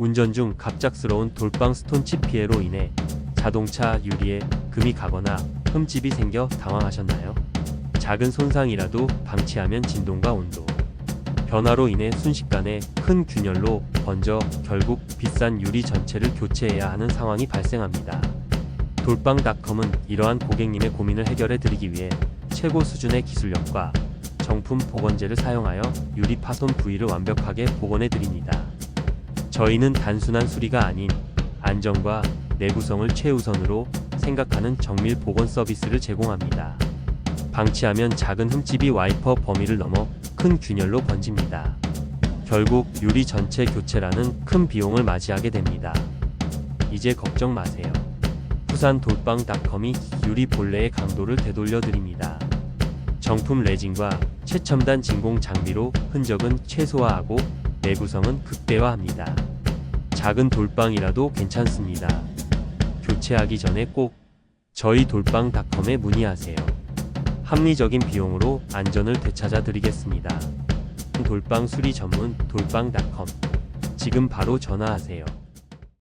운전 중 갑작스러운 돌방 스톤칩 피해로 인해 자동차 유리에 금이 가거나 흠집이 생겨 당황하셨나요? 작은 손상이라도 방치하면 진동과 온도, 변화로 인해 순식간에 큰 균열로 번져 결국 비싼 유리 전체를 교체해야 하는 상황이 발생합니다. 돌방닷컴은 이러한 고객님의 고민을 해결해 드리기 위해 최고 수준의 기술력과 정품 복원제를 사용하여 유리 파손 부위를 완벽하게 복원해 드립니다. 저희는 단순한 수리가 아닌 안전과 내구성을 최우선으로 생각하는 정밀 복원 서비스를 제공합니다. 방치하면 작은 흠집이 와이퍼 범위를 넘어 큰 균열로 번집니다. 결국 유리 전체 교체라는 큰 비용을 맞이하게 됩니다. 이제 걱정 마세요. 부산 돌방닷컴이 유리 본래의 강도를 되돌려 드립니다. 정품 레진과 최첨단 진공 장비로 흔적은 최소화하고 내구성은 극대화합니다. 작은 돌방이라도 괜찮습니다. 교체하기 전에 꼭 저희 돌방닷컴에 문의하세요. 합리적인 비용으로 안전을 되찾아 드리겠습니다. 돌방 수리 전문 돌방닷컴 지금 바로 전화하세요.